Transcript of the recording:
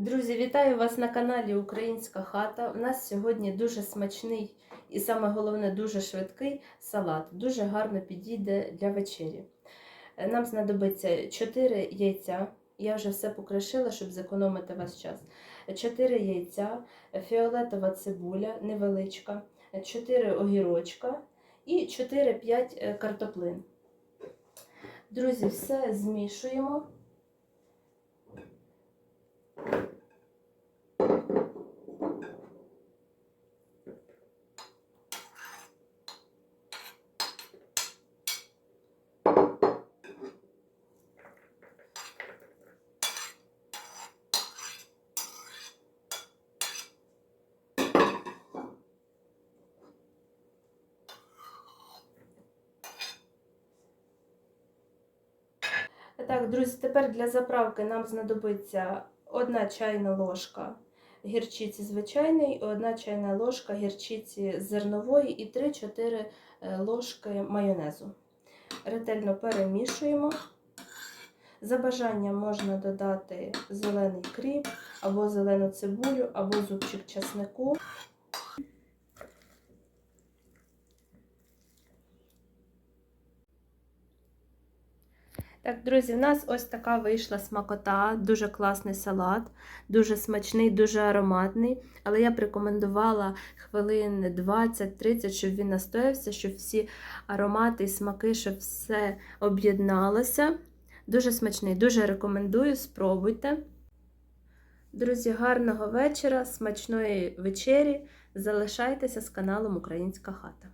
Друзі, вітаю вас на каналі Українська хата. У нас сьогодні дуже смачний і саме головне дуже швидкий салат. Дуже гарно підійде для вечері. Е, Нам знадобиться 4 яйця. Я вже все покришила, щоб зекономити ваш час. 4 яйця, фіолетова цибуля невеличка, 4 огірочка і 4-5 картоплин. Друзі, все змішуємо. Так, друзі, тепер для заправки нам знадобиться одна чайна ложка гірчиці звичайної, одна чайна ложка гірчиці зернової і 3-4 ложки майонезу. Ретельно перемішуємо. За бажанням можна додати зелений кріп, або зелену цибулю, або зубчик часнику. Так, друзі, в нас ось така вийшла смакота, дуже класний салат, дуже смачний, дуже ароматний. Але я б рекомендувала хвилин 20-30, щоб він настоявся, щоб всі аромати і смаки, щоб все об'єдналося. Дуже смачний, дуже рекомендую, спробуйте. Друзі, гарного вечора, смачної вечері. Залишайтеся з каналом Українська хата.